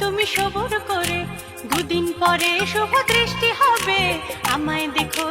তুমি সবর করে। দুদিন পরে শুভ দৃষ্টি হবে। আমায় দেখো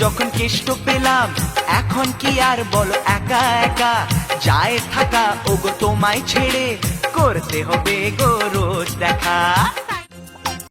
যখন কেষ্ট পেলাম, এখন কি আর বলো? একা একা যায় থাকা, ওগো তোমায় ছেড়ে করতে হবে গো রোজ দেখা।